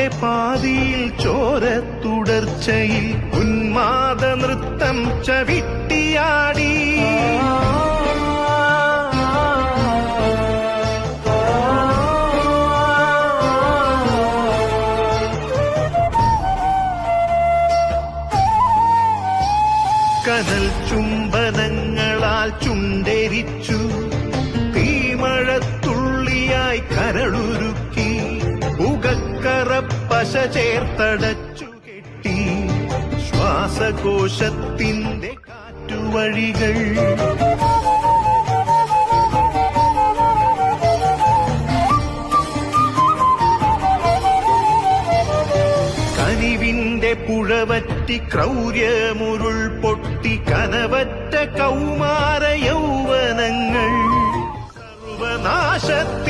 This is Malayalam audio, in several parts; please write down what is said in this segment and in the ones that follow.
പ്രാണന്റെ പാതിയിൽ ചോര തുടർച്ചയിൽ ഉന്മാദ നൃത്തം ചവിട്ടിയാടി. കനൽ ചുംബനങ്ങളാൽ ചുണ്ടരിച്ചു. തീമഴത്തുള്ളിയായി കരളുരുക്കി പശ ചേർത്തടച്ചു കെട്ടി. ശ്വാസകോശത്തിന്റെ കാറ്റുവഴികൾ. കനിവിന്റെ പുഴവറ്റി ക്രൗര്യമുരുൾ പൊട്ടി കനവറ്റ കൗമാര യൗവനങ്ങൾ. സർവനാശത്തിന്റെ സംഹാര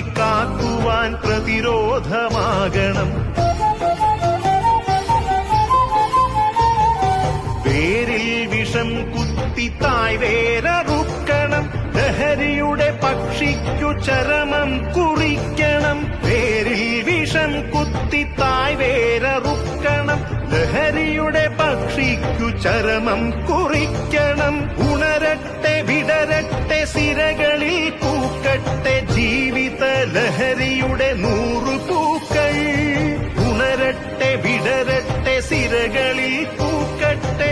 കാക്കുവാൻ പ്രതിരോധമാകണം. പേരിൽ വിഷം കുത്തി തായ്വേരറുക്കണം ലഹരിയുടെ പക്ഷിക്കു ചരമം കുറിക്കണം. പേരിൽ വിഷം കുത്തി തായ്വേരറുക്കണം ലഹരിയുടെ പക്ഷിക്കു ചരമം കുറിക്കണം. ഉണരട്ടെ വിടരട്ടെ സിരകളിൽ പൂക്കൾ ലഹരിയുടെ നൂറു പൂക്കൾ ഉണരട്ടെ വിടരട്ടെ സിരകളിൽ പൂക്കട്ടെ